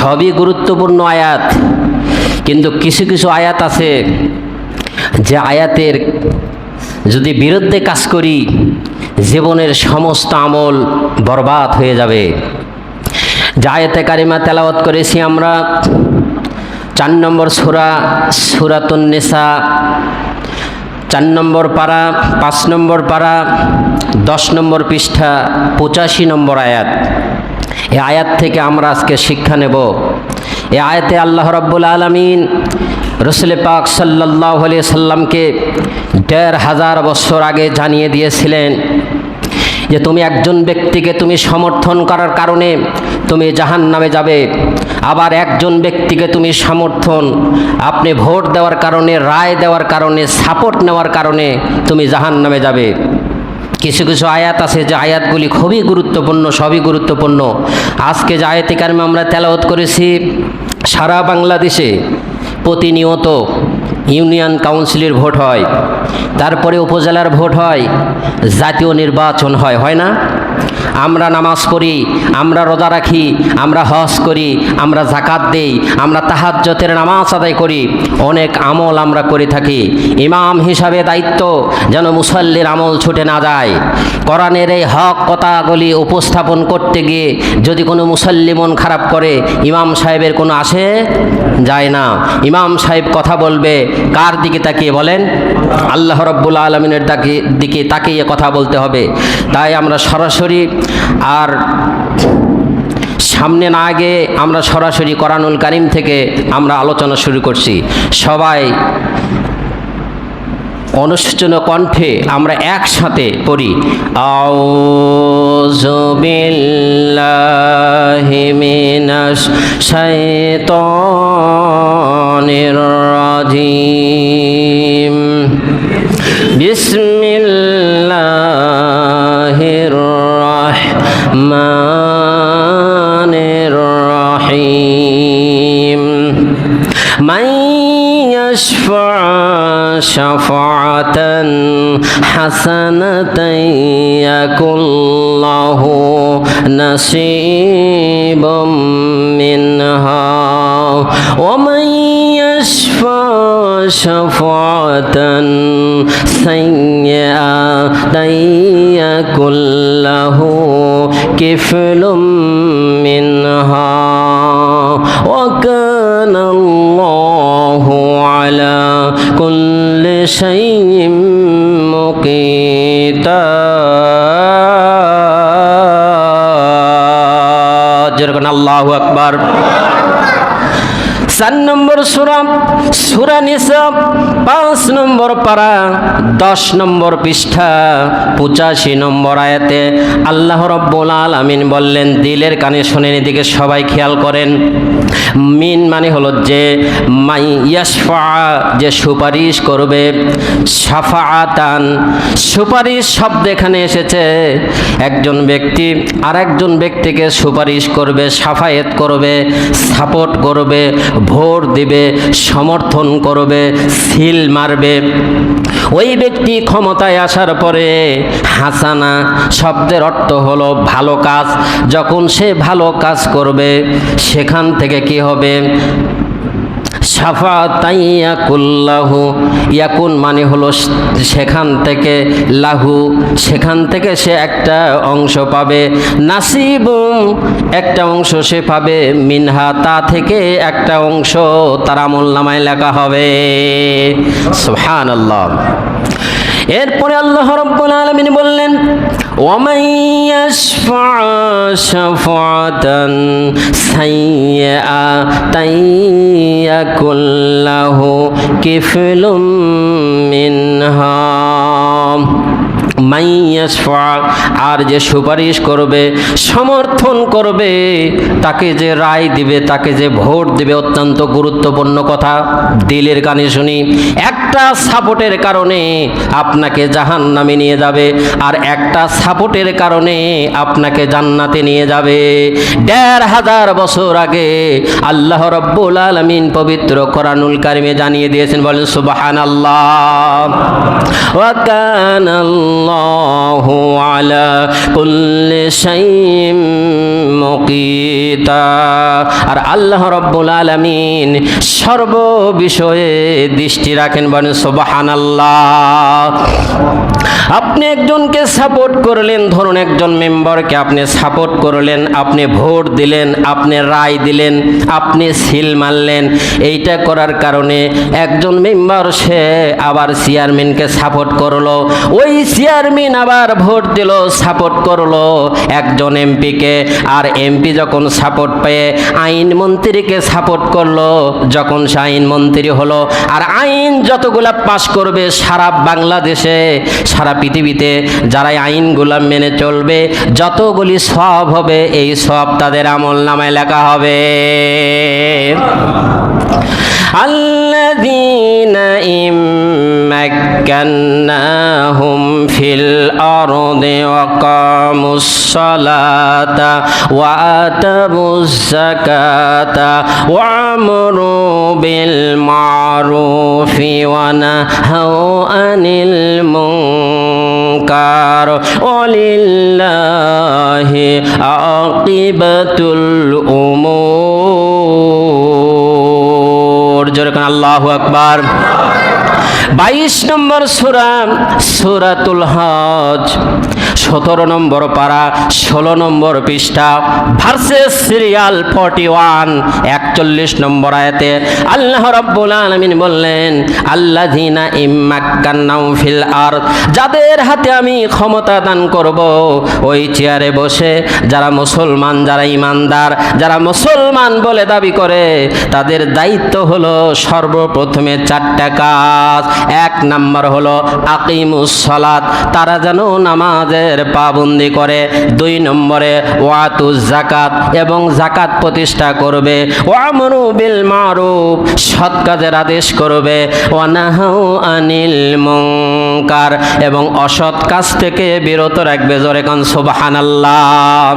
সবই গুরুত্বপূর্ণ আয়াত। কিন্তু কিছু কিছু আয়াত আছে যে আয়াতের যদি বিরুদ্ধে কাজ করি, জীবনের সমস্ত আমল বরবাদ হয়ে যাবে। যে আয়াতে কারিমা তেলাওয়াত করেছি আমরা, চার নম্বর সুরা, সুরাতুন নেশা চার নম্বর পাড়া পাঁচ নম্বর পাড়া দশ নম্বর পৃষ্ঠা, পঁচাশি নম্বর আয়াত। এই আয়াত থেকে আমরা আজকে শিক্ষা নেব। এ আয়াতে আল্লাহ রব্বুল আলমিন রসুল পাক সাল্লাহ আলিয়া সাল্লামকে দেড় হাজার বছর আগে জানিয়ে দিয়েছিলেন যে তুমি একজন ব্যক্তিকে তুমি সমর্থন করার কারণে তুমি জাহান নামে যাবে। আবার একজন ব্যক্তিকে তুমি সমর্থন, আপনি ভোট দেওয়ার কারণে, রায় দেওয়ার কারণে, সাপোর্ট নেওয়ার কারণে তুমি জাহান নামে যাবে। কিছু কিছু আয়াত আছে, যে আয়াতগুলি খুবই গুরুত্বপূর্ণ, সবই গুরুত্বপূর্ণ। আজকে যে আয়াতে কারণে আমরা তেলাওত করেছি, সারা বাংলাদেশে প্রতিনিয়ত ইউনিয়ন কাউন্সিলের ভোট হয়, তারপরে উপজেলার ভোট হয়, জাতীয় নির্বাচন হয় হয় না? আমরা নামাজ পড়ি, আমরা রোজা রাখি, আমরা হজ করি, আমরা জাকাত দেই, আমরা তাহাজ্জতের নামাজ আদায় করি, অনেক আমল আমরা করে থাকি। ইমাম হিসাবে দায়িত্ব যেন মুসল্লির আমল ছুটে না যায়। কোরআনের এই হক কথাগুলি উপস্থাপন করতে গিয়ে যদি কোনো মুসল্লি মন খারাপ করে, ইমাম সাহেবের কোনো আসে? যায় না। ইমাম সাহেব কথা বলবে, কার দিকে তাকিয়ে বলেন? আল্লাহ রব্বুল আলমিনের দিকে তাকিয়ে কথা বলতে হবে। তাই আমরা সরাসরি আর সামনে না আগে আমরা সরাসরি কোরআনুল কারিম থেকে আমরা আলোচনা শুরু করছি। সবাই অনুষ্ঠিত কণ্ঠে আমরা একসাথে পড়ি। আউযু বিল্লাহি মিনাশ শাইতানির الرحيم من يشفع شفعة حسنة يكن له نصيب منها ومن يشفع شفعة سيئة يكن له كفل منها যেরকম আল্লাহ আকবার। চার নম্বর সুরা সুরা নিসা, পাঁচ নম্বর পারা, দশ নম্বর পৃষ্ঠা, পঁচাশি নম্বর আয়াতে আল্লাহ রব্বুল আলামিন বললেন, দিলের কানে শোনেন, এদিকে সবাই খেয়াল করেন। মিন মানে হলো যে, মাই ইয়াসফা যে সুপারিশ করবে সাফাআতান সুপারিশ শব্দ এখানে এসেছে, একজন ব্যক্তি আর একজন ব্যক্তিকে সুপারিশ করবে, সাফায়েত করবে, সাপোর্ট করবে ভোট দিবে, সমর্থন করবে, সিল মারবে। ওই ব্যক্তি ক্ষমতায় আসার পরে, হাসানা শব্দের অর্থ হলো ভালো কাজ। যখন সে ভালো কাজ করবে, সেখান থেকে কি হবে? সাফা তাইয়াকুল্লাহু ইয়াকুন মানে হলো সেখান থেকে লাহু, সেখান থেকে সে একটা অংশ পাবে। নাসিব একটা অংশ সে পাবে। মিনহা, তা থেকে একটা অংশ তার আমল নামায় লেখা হবে। সুহান আল্লাহ এরপরে আল্লাহ রব্বুল আলামিন বললেন, ওয়ামান ইয়াশফা শাফাতান সাইয়্যাতান ইয়াকুল্লাহু কিফলুম মিনহা। মাইয়াসফা আর যে সুপারিশ করবে, সমর্থন করবে, তাকে যে রায় দিবে, তাকে যে ভোট দিবে, অত্যন্ত গুরুত্বপূর্ণ কথা। দিলের কানে শুনি, একটা সাপোর্টের কারণে আপনাকে জাহান নামে নিয়ে যাবে, আর একটা সাপোর্টের কারণে আপনাকে জান্নাতে নিয়ে যাবে। দেড় হাজার বছর আগে আল্লাহ রব্বুল আলমিন পবিত্র কোরআনুল কারিমে জানিয়ে দিয়েছেন, বলেন সুবাহান আল্লাহু আলা কুল্লি শাইইন মুকিতা আর আল্লাহ রব্বুল আলামিন সর্ব বিষয়ে দৃষ্টি রাখেন, বলেন, সুবহানাল্লাহ। আপনি একজনকে সাপোর্ট করলেন, ধরুন একজন মেম্বারকে আপনি সাপোর্ট করলেন, আপনি ভোট দিলেন, আপনি রায় দিলেন, আপনি সিল মারলেন, এইটা করার কারণে একজন মেম্বার সে আবার চেয়ারম্যানকে সাপোর্ট করল, ওই চেয়ারম্যান আবার ভোট দিল, সাপোর্ট করল একজন এমপিকে, আর এমপি যখন সাপোর্ট পেয়ে আইন মন্ত্রীকে সাপোর্ট করলো যখন সে আইন মন্ত্রী হলো আর আইন যতগুলা পাশ করবে সারা বাংলাদেশে সারা পৃথিবীতে যারা এই আইনগুলা মেনে চলবে যতগুলি সব হবে এই সব তাদের আমল নামায় লেখা হবে الذين إن مكناهم في الأرض وقاموا الصلاة وآتوا الزكاة وعمروا بالمعروف ونهوا عن المنكر ولله عاقبة الأمور যেরকম আল্লাহ আকবার বাইশ নম্বর সুরা, সুরাতুল হজ। সতেরো নম্বর পারা, ষোলো নম্বর পৃষ্ঠা ভার্সেস সিরিয়াল ফর্টি ওয়ান একচল্লিশ নম্বর আয়াতে আল্লাহ রব্বুল আলমিন বললেন আল্লাহ দিনা ইম্মাক্কান্নাউ ফিল আর যাদের হাতে আমি ক্ষমতা দান করব, ওই চেয়ারে বসে যারা মুসলমান, যারা ইমানদার, যারা মুসলমান বলে দাবি করে, তাদের দায়িত্ব হলো সর্বপ্রথমে চারটা কাজ। এক নাম্বার হলো আকিমুস সালাত, তারা যেন নামাজের পাবন্দি করে। দুই নম্বরে ওয়াতু জাকাত এবং জাকাত প্রতিষ্ঠা করবে। ওয়ামরু বিল মারুফ, সৎ কাজের আদেশ করবে। ওয়ানাহাউ আনিল মুনকার এবং অসৎ কাজ থেকে বিরত রাখবে। জোরে কান সুবহানাল্লাহ।